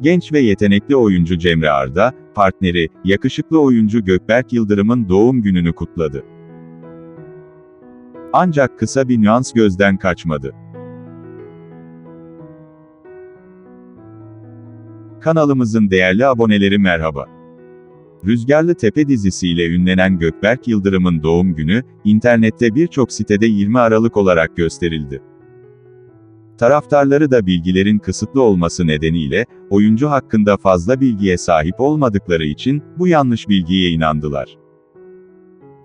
Genç ve yetenekli oyuncu Cemre Arda, partneri, yakışıklı oyuncu Gökberk Yıldırım'ın doğum gününü kutladı. Ancak kısa bir nüans gözden kaçmadı. Kanalımızın değerli aboneleri merhaba. Rüzgarlı Tepe dizisiyle ünlenen Gökberk Yıldırım'ın doğum günü, internette birçok sitede 20 Aralık olarak gösterildi. Taraftarları da bilgilerin kısıtlı olması nedeniyle, oyuncu hakkında fazla bilgiye sahip olmadıkları için, bu yanlış bilgiye inandılar.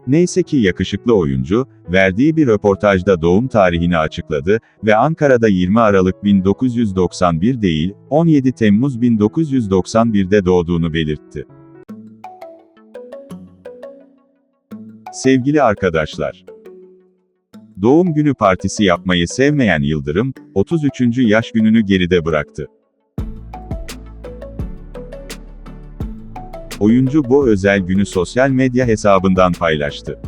Neyse ki yakışıklı oyuncu, verdiği bir röportajda doğum tarihini açıkladı ve Ankara'da 20 Aralık 1991 değil, 17 Temmuz 1991'de doğduğunu belirtti. Sevgili arkadaşlar, Doğum günü partisi yapmayı sevmeyen Yıldırım, 33. yaş gününü geride bıraktı. Oyuncu bu özel günü sosyal medya hesabından paylaştı.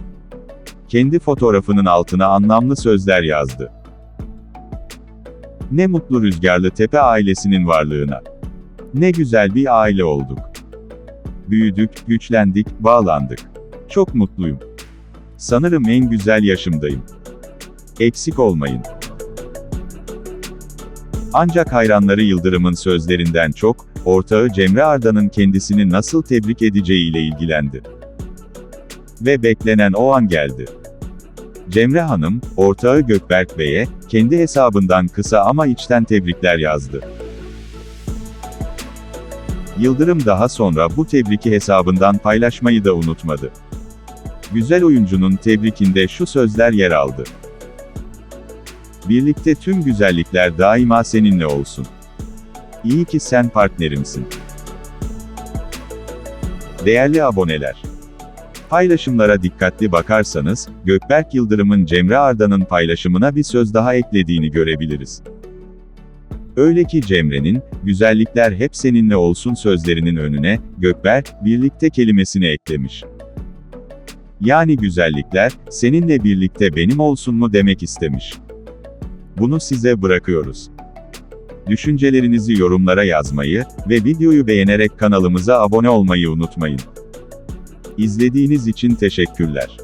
Kendi fotoğrafının altına anlamlı sözler yazdı. Ne mutlu Rüzgarlı Tepe ailesinin varlığına. Ne güzel bir aile olduk. Büyüdük, güçlendik, bağlandık. Çok mutluyum. Sanırım en güzel yaşımdayım. Eksik olmayın. Ancak hayranları Yıldırım'ın sözlerinden çok, ortağı Cemre Arda'nın kendisini nasıl tebrik edeceğiyle ilgilendi. Ve beklenen o an geldi. Cemre Hanım, ortağı Gökberk Bey'e, kendi hesabından kısa ama içten tebrikler yazdı. Yıldırım daha sonra bu tebriki hesabından paylaşmayı da unutmadı. Güzel oyuncunun tebrikinde şu sözler yer aldı. Birlikte tüm güzellikler daima seninle olsun. İyi ki sen partnerimsin. Değerli aboneler. Paylaşımlara dikkatli bakarsanız, Gökberk Yıldırım'ın Cemre Arda'nın paylaşımına bir söz daha eklediğini görebiliriz. Öyle ki Cemre'nin, güzellikler hep seninle olsun sözlerinin önüne, Gökberk, birlikte kelimesini eklemiş. Yani güzellikler, seninle birlikte benim olsun mu demek istemiş. Bunu size bırakıyoruz. Düşüncelerinizi yorumlara yazmayı ve videoyu beğenerek kanalımıza abone olmayı unutmayın. İzlediğiniz için teşekkürler.